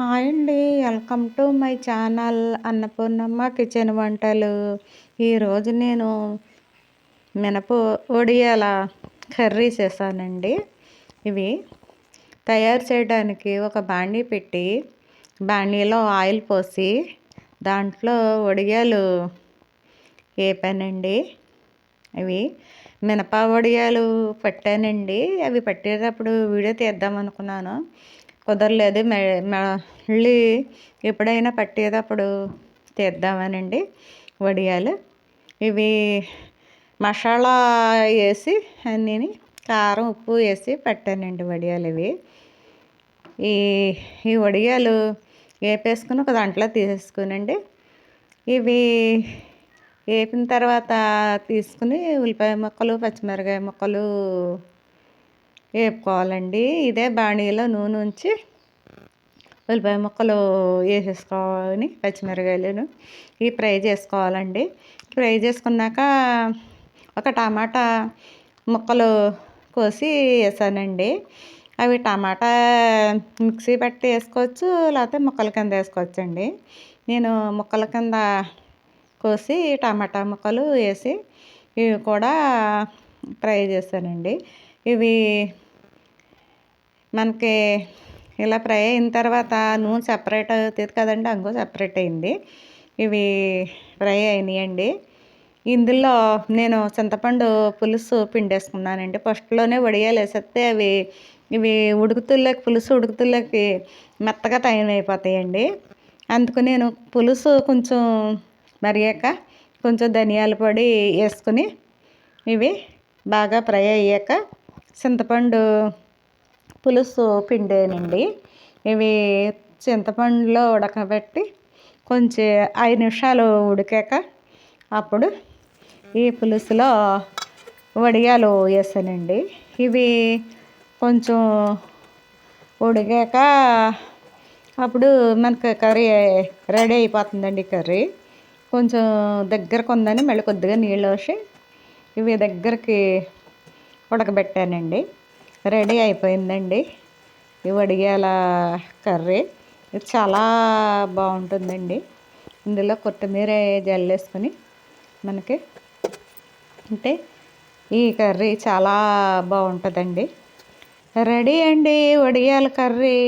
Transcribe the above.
Hi అండి. Welcome to my channel Annapurnamma kitchen వంటలు. ఈరోజు నేను మినప ఒడియాల కర్రీ చేశానండి. ఇవి తయారు చేయడానికి ఒక బాండీ పెట్టి బాండీలో ఆయిల్ పోసి దాంట్లో వడియాలు వేపానండి. ఇవి మినప వడియాలు పట్టానండి. అవి పట్టేటప్పుడు వీడియో తీద్దాం అనుకున్నాను. కుదరలేదు. మళ్ళీ ఎప్పుడైనా పట్టేటప్పుడు తీద్దామనండి వడియాలు. ఇవి మసాలా వేసి అన్నీ కారం ఉప్పు వేసి పట్టానండి వడియాలు ఇవి. ఈ ఈ వడియాలు వేపేసుకుని ఒక దాంట్లో తీసేసుకునండి. ఇవి వేపిన తర్వాత తీసుకుని ఉల్లిపాయ ముక్కలు పచ్చిమిరకాయ ముక్కలు వేపుకోవాలండి. ఇదే బాణీలో నూనె ఉంచి ఉల్లిపాయ ముక్కలు వేసేసుకోవాలి పచ్చిమిరకాయలను ఇవి ఫ్రై చేసుకోవాలండి. ఫ్రై చేసుకున్నాక ఒక టమాటా ముక్కలు కోసి వేసానండి. అవి టమాటా మిక్సీ పట్టి వేసుకోవచ్చు లేకపోతే ముక్కల కింద వేసుకోవచ్చు అండి నేను ముక్కల కింద కోసి టమాటా ముక్కలు వేసి ఇవి కూడా ఫ్రై చేశానండి. ఇవి మనకి ఇలా ఫ్రై అయిన తర్వాత నూనె సపరేట్ అవుతుంది కదండి అంగు సపరేట్ అయింది. ఇవి ఫ్రై అయినాయండి. ఇందులో నేను చింతపండు పులుసు పిండేసుకున్నానండి. ఫస్ట్లోనే వడియాలు వేసేస్తే అవి ఇవి ఉడుకుతుల్లోకి పులుసు ఉడుకుతుల్లోకి మెత్తగా తయారైపోతాయండి. అందుకు నేను పులుసు కొంచెం మరిగాక కొంచెం ధనియాల పొడి వేసుకుని ఇవి బాగా ఫ్రై అయ్యాక చింతపండు పులుసు పిండేనండి. ఇవి చింతపండులో ఉడకబెట్టి కొంచెం ఐదు నిమిషాలు ఉడికాక అప్పుడు ఈ పులుసులో వడియాలు వేసానండి. ఇవి కొంచెం ఉడికాక అప్పుడు మనకు కర్రీ రెడీ అయిపోతుందండి కర్రీ. కొంచెం దగ్గరకు ఉందని మళ్ళీ కొద్దిగా నీళ్ళు వేసి ఇవి దగ్గరికి ఉడకబెట్టానండి. రెడీ అయిపోయిందండి. ఈ వడియాల కర్రీ. ఇది చాలా బాగుంటుందండి. ఇందులో కొత్తిమీర జల్లేసుకొని మనకి అంటే ఈ కర్రీ చాలా బాగుంటుందండి. రెడీ అండి వడియాల కర్రీ.